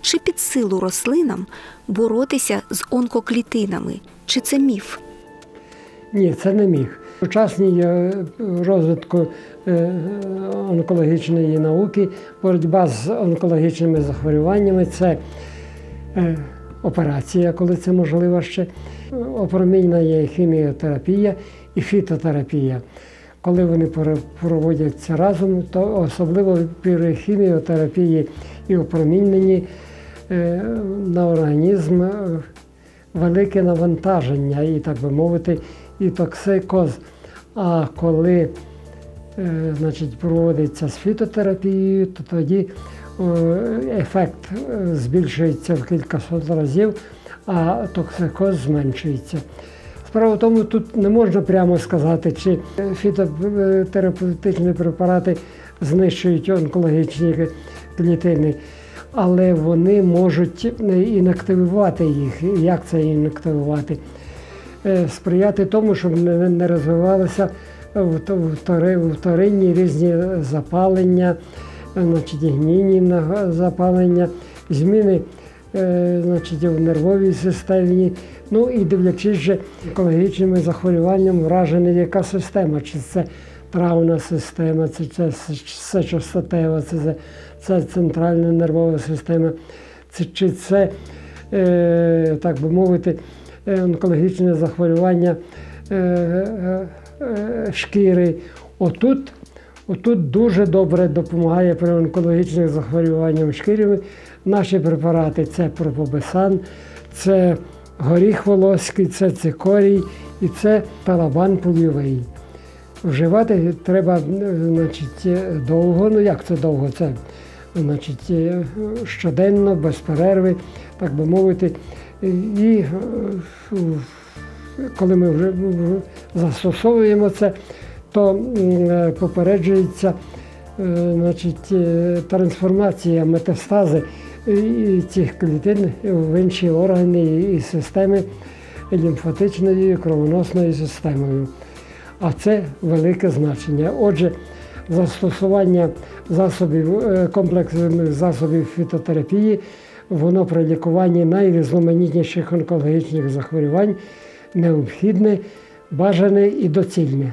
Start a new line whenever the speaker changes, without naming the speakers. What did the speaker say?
Чи під силу рослинам боротися з онкоклітинами? Чи це міф?
Ні, це не міг. Сучасній е, розвитку е, онкологічної науки, боротьба з онкологічними захворюваннями це е, операція, коли це можливо ще. Опромінна є хіміотерапія і фітотерапія. Коли вони проводяться разом, то особливо при хіміотерапії і опроміненні е, на організм е, велике навантаження і, так би мовити, і токсикоз. А коли е, значить, проводиться з фітотерапією, то тоді ефект збільшується в кількасот разів, а токсикоз зменшується. Справа в тому, тут не можна прямо сказати, чи фітотерапевтичні препарати знищують онкологічні клітини, але вони можуть інактивувати їх. Як це інактивувати? Е, Сприяти тому, щоб не розвивалися вторинні різні запалення, е, значить, гнійні запалення, зміни е, значить, в нервовій системі. Ну і дивлячись же екологічними захворюваннями, вражена яка система, чи це травна система, чи це сечостатева, чи це, це центральна нервова система, чи, чи це, е, так би мовити, е, онкологічне захворювання е, е, е, шкіри. Отут, отут дуже добре допомагає при онкологічних захворюваннях шкіри. Наші препарати це пропобесан, це горіх волоський, це цикорій і це талабан польовий. Вживати треба значить, довго. Ну як це довго? Це значить, е, щоденно, без перерви, так би мовити. І е, коли ми вже застосовуємо це, то е, попереджується е, значить, е, трансформація метастази цих клітин в інші органи і системи лімфатичної кровоносної системою. А це велике значення. Отже, застосування засобів комплексних засобів фітотерапії, воно при лікуванні найрізноманітніших онкологічних захворювань необхідне, бажане і доцільне.